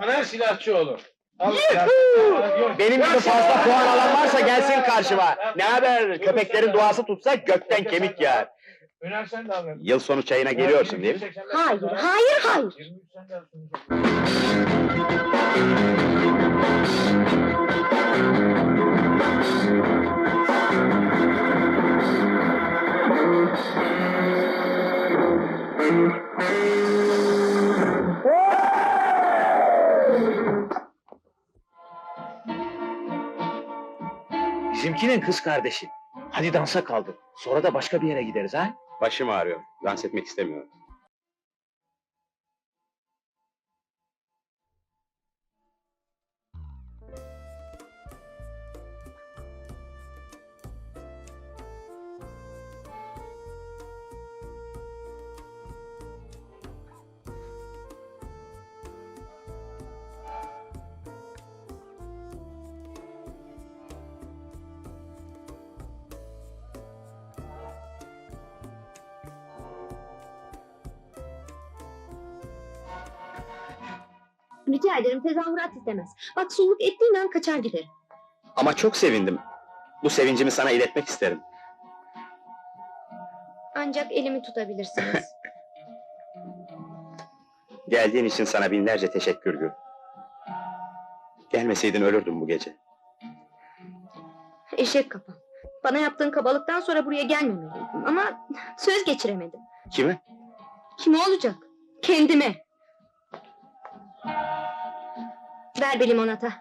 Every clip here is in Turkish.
Taner silahçı olur. Al silahçı. Benim gibi fazla puan alan varsa gelsin karşıma. Ne haber? Köpeklerin duası tutsa gökten kemik yağar. Öner sen de. Yıl sonu çayına geliyorsun değil mi? Hayır, hayır, hayır. 23 sen Bizimkinin kız kardeşi. Hadi dansa kaldık. Sonra da başka bir yere gideriz ha? Başım ağrıyor. Dans etmek istemiyorum. Rica ederim tezahürat istemez. Bak suluk ettiğin an kaçar gider. Ama çok sevindim. Bu sevincimi sana iletmek isterim. Ancak elimi tutabilirsiniz. Geldiğin için sana binlerce teşekkür Gül. Gelmeseydin ölürdüm bu gece. Eşek kafam. Bana yaptığın kabalıktan sonra buraya gelmemeliydim ama söz geçiremedim. Kime? Kime olacak? Kendime. Ver bir limonata.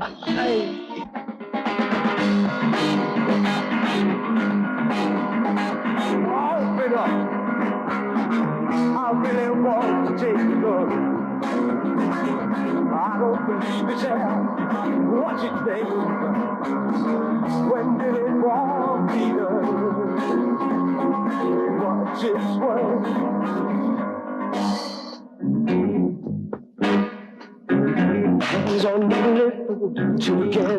Open it's. What's it think? When did it all begin? What's its worth? Hands on the together.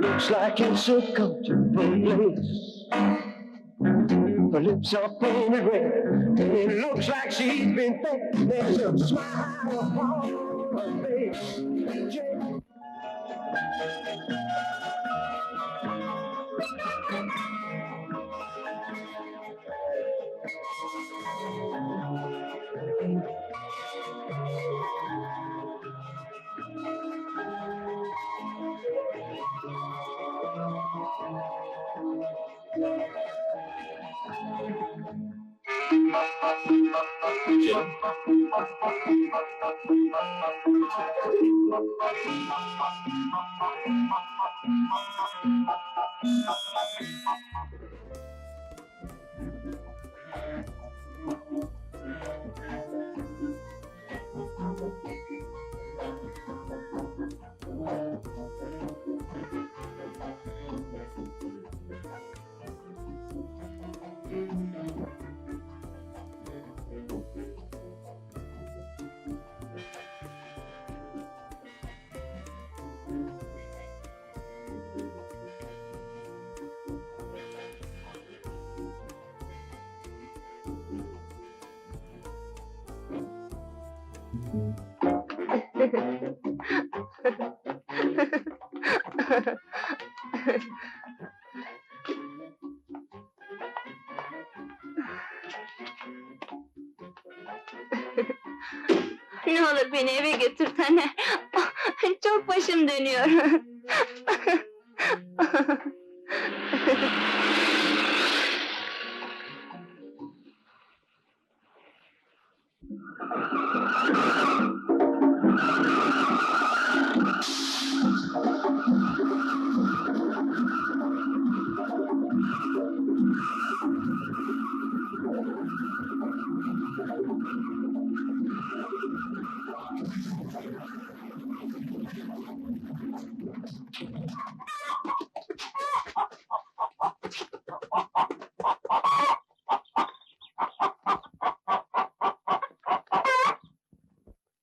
Looks like it's a comfortable place. Her lips are painted red, it looks like she's been thinking. There's a smile upon her face. Thank you. Ne olur beni eve götür Taner. Çok başım dönüyor.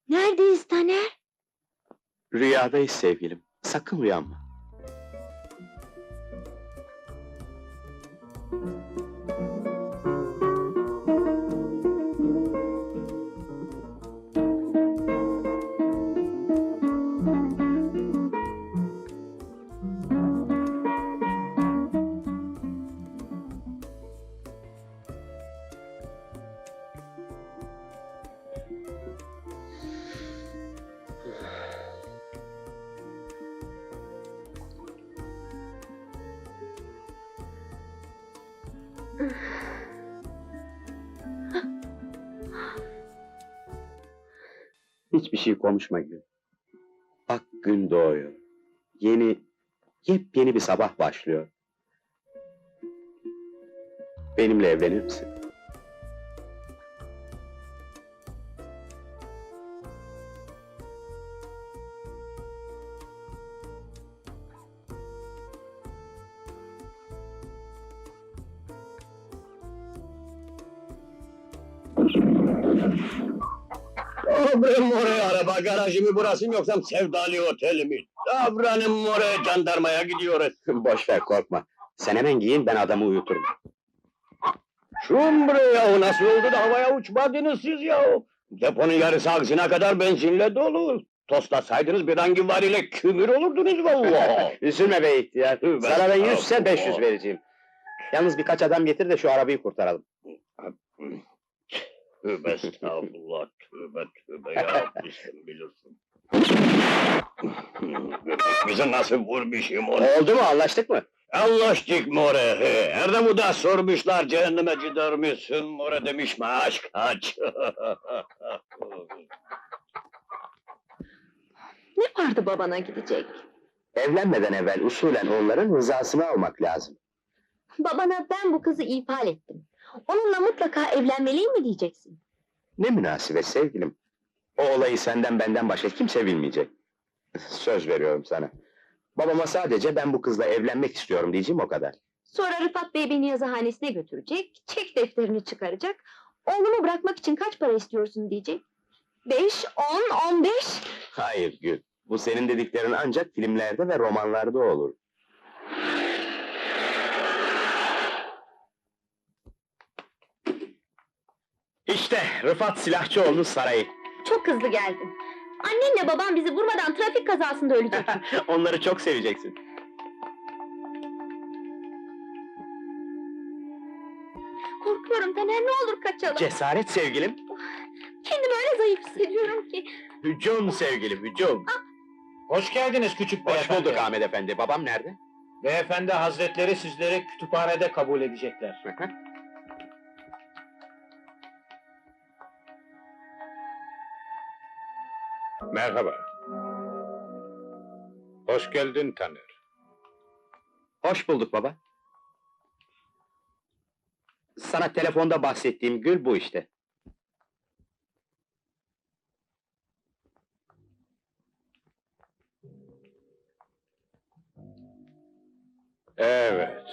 Neredeyiz Taner? Rüyadayız sevgilim. Sakın uyanma. Hiçbir şey konuşma Gül. Bak gün doğuyor. Yeni, yepyeni bir sabah başlıyor. Benimle evlenir misin? Abram oraya araba garajı mı burası mı yoksa sevdali oteli mi? Davranın oraya jandarmaya gidiyoruz. Boş ver korkma. Sen hemen giyin ben adamı uyuturum. Şun buraya o nasıl oldu da havaya uçmadınız siz ya? Deponun yarısı ağzına kadar benzinle dolu. Toslasaydınız bir hangi variyle kümür olurdunuz vallahi. Üzülme be ihtiyar. Sana ben yüzse estağfurullah. 500 vereceğim. Yalnız birkaç adam getir de şu arabayı kurtaralım. Tövbe estağfurullah, tövbe tövbe ya, sen bilirsin. Bize nasıl vurmuşum onu? Oldu mu anlaştık mı? Anlaştık more. he. Erdem'u da sormuşlar cehenneme gider misin more demiş maaş kaç. Ne vardı babana gidecek? Evlenmeden evvel usulen onların rızasını almak lazım. Babana ben bu kızı ifade ettim. Onunla mutlaka evlenmeliyim mi diyeceksin? Ne münasebet sevgilim. O olayı senden benden başka kimse bilmeyecek. Söz veriyorum sana. Babama sadece ben bu kızla evlenmek istiyorum diyeceğim o kadar. Sonra Rıfat Bey beni yazıhanesine götürecek, çek defterini çıkaracak. Oğlumu bırakmak için kaç para istiyorsun diyecek. Beş, on, on beş. Hayır Gül. Bu senin dediklerin ancak filmlerde ve romanlarda olur. İşte Rıfat Silahçıoğlu'nun sarayı. Çok hızlı geldin. Annenle babam bizi vurmadan trafik kazasında ölecek. Onları çok seveceksin. Korkuyorum Taner ne olur kaçalım. Cesaret sevgilim. Kendimi öyle zayıf hissediyorum ki. Hücum sevgilim, hücum. Hoş geldiniz küçük Hoş beyefendi. bulduk Ahmet Efendi. Babam nerede? Beyefendi hazretleri sizleri kütüphanede kabul edecekler. Merhaba. Hoş geldin Taner. Hoş bulduk baba. Sana telefonda bahsettiğim gül bu işte. Evet.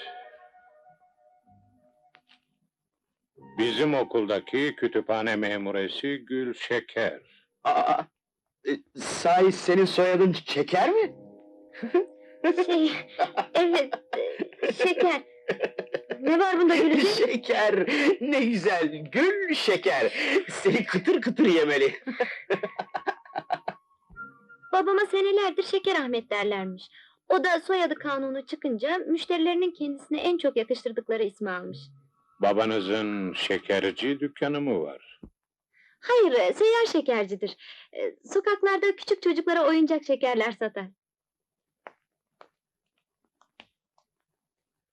Bizim okuldaki kütüphane memuresi Gül Şeker. Aa, e, sahi senin soyadın Çeker mi? Şey, evet, şeker. Ne var bunda gülecek? şeker, ne güzel, gül şeker. Seni kıtır kıtır yemeli. Babama senelerdir Şeker Ahmet derlermiş. O da soyadı kanunu çıkınca müşterilerinin kendisine en çok yakıştırdıkları ismi almış. Babanızın şekerci dükkanı mı var? Hayır, e, seyyar şekercidir. E, Sokaklarda küçük çocuklara oyuncak şekerler satar.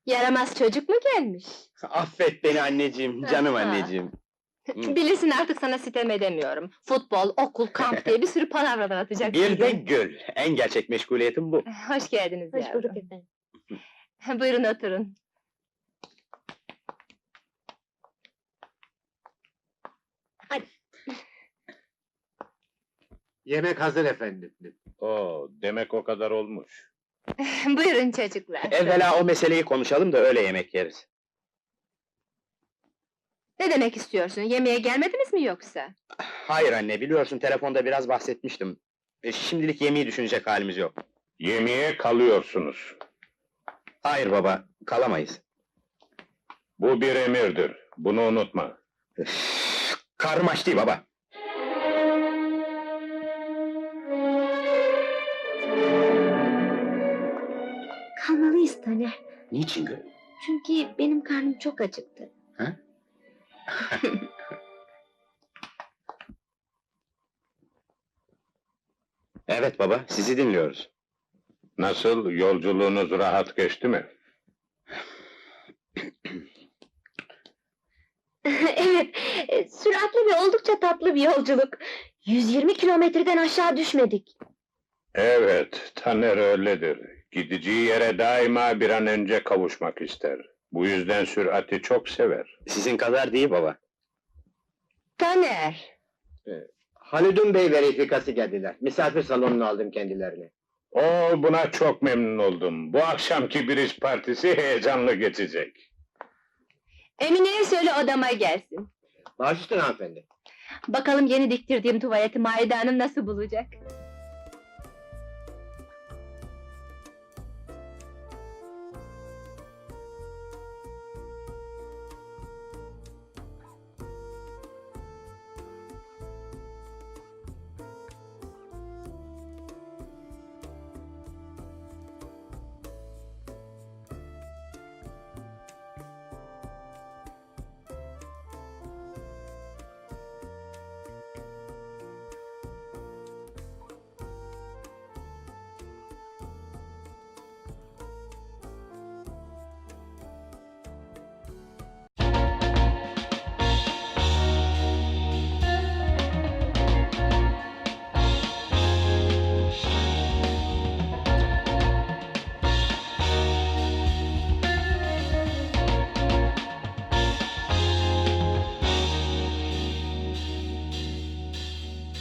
Yaramaz çocuk mu gelmiş? Affet beni anneciğim, canım anneciğim. Hı. Bilirsin artık sana sitem edemiyorum. Futbol, okul, kamp diye bir sürü palavralar atacak. Bir de gül, en gerçek meşguliyetim bu. Hoş geldiniz Hoş yavrum. bulduk efendim. Buyurun oturun. Yemek hazır efendim. Oo, demek o kadar olmuş. Buyurun çocuklar. Evvela o meseleyi konuşalım da öyle yemek yeriz. Ne demek istiyorsun? Yemeğe gelmediniz mi yoksa? Hayır anne, biliyorsun telefonda biraz bahsetmiştim. E, şimdilik yemeği düşünecek halimiz yok. Yemeğe kalıyorsunuz. Hayır baba, kalamayız. Bu bir emirdir. Bunu unutma. Karnım aç değil baba. Kalmalıyız Taner. Niçin gül? Çünkü benim karnım çok acıktı. Evet baba, sizi dinliyoruz. Nasıl, yolculuğunuz rahat geçti mi? evet, e, süratli ve oldukça tatlı bir yolculuk. 120 kilometreden aşağı düşmedik. Evet, Taner öyledir. Gideceği yere daima bir an önce kavuşmak ister. Bu yüzden sürati çok sever. Sizin kadar değil baba. Taner. Halidun Bey verifikası geldiler. Misafir salonunu aldım kendilerini. O buna çok memnun oldum. Bu akşamki biriş partisi heyecanlı geçecek. Emine'ye söyle odama gelsin. Baş üstüne hanımefendi. Bakalım yeni diktirdiğim tuvaleti Maide Hanım nasıl bulacak?